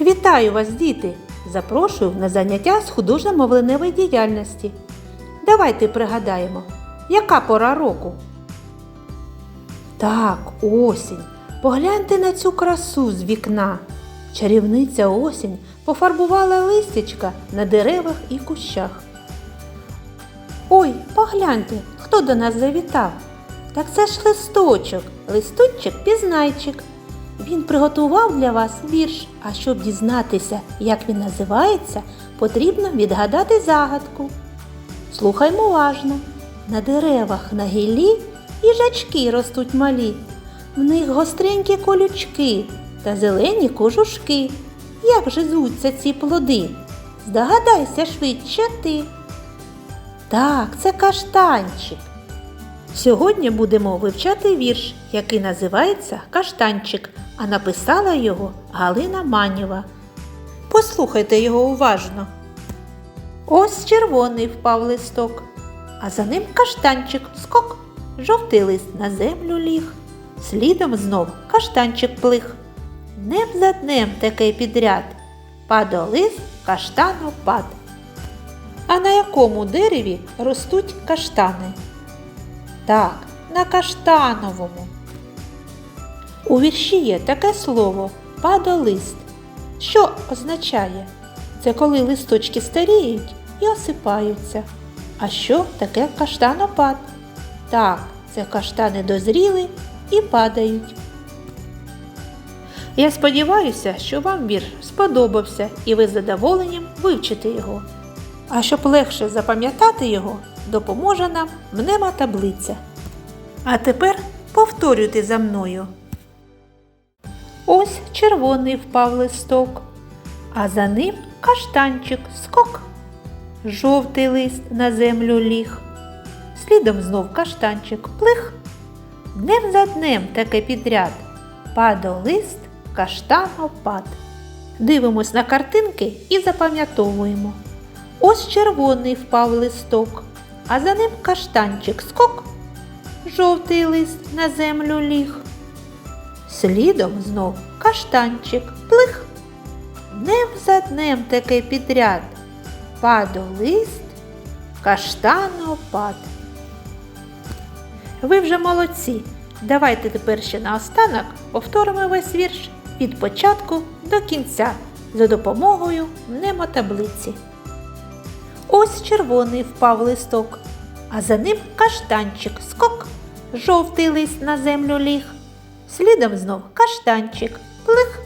Вітаю вас, діти! Запрошую на заняття з художньо-мовленевої діяльності. Давайте пригадаємо, яка пора року? Так, осінь. Погляньте на цю красу з вікна. Чарівниця осінь пофарбувала листячка на деревах і кущах. Ой, погляньте, хто до нас завітав. Так це ж листочок, листочок пізнайчик. Він приготував для вас вірш, а щоб дізнатися, як він називається, потрібно відгадати загадку. Слухаймо уважно. На деревах на гіллі їжачки ростуть малі. В них гостренькі колючки та зелені кожушки. Як же звуться ці плоди? Здогадайся швидше ти. Так, це каштанчик. Сьогодні будемо вивчати вірш, який називається Каштанчик, а написала його Галина Манєва. Послухайте його уважно. Ось червоний впав листок, а за ним каштанчик скок, жовтий лист на землю ліг. Слідом знов каштанчик плих. Днем за днем таке підряд. Падолист каштанопад. А на якому дереві ростуть каштани? Так, на каштановому. У вірші є таке слово падолист. Що означає? Це коли листочки старіють і осипаються. А що таке каштанопад? Так, це каштани дозріли і падають. Я сподіваюся, що вам вірш сподобався і ви з задоволенням вивчите його. А щоб легше запам'ятати його, допоможе нам мнема таблиця. А тепер повторюйте за мною. Ось червоний впав листок, а за ним каштанчик скок. Жовтий лист на землю ліг. Слідом знов каштанчик плих. Днем за днем таке підряд. Падав лист, каштанопад. Дивимось на картинки і запам'ятовуємо. Ось червоний впав листок, а за ним каштанчик скок. Жовтий лист на землю ліг. Слідом знов каштанчик плих. Днем за днем таке підряд. Падо лист, каштанопад. Ви вже молодці. Давайте тепер ще наостанок повторимо весь вірш від початку до кінця за допомогою мнемотаблиці. Ось червоний впав листок, а за ним каштанчик скок, жовтий лист на землю ліг. Слідом знов каштанчик плих.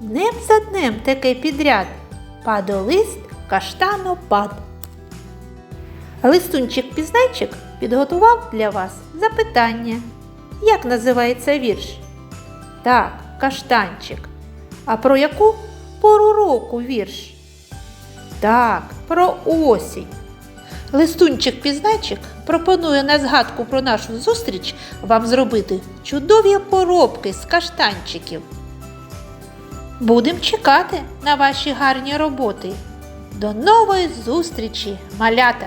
Днем за днем таке підряд. Падо лист, каштанопад. Листунчик-пізнайчик підготував для вас запитання. Як називається вірш? Так, каштанчик. А про яку пору року вірш? Так, про осінь. Листунчик пізначик пропонує на згадку про нашу зустріч вам зробити чудові поробки з каштанчиків. Будемо чекати на ваші гарні роботи. До нової зустрічі, малята!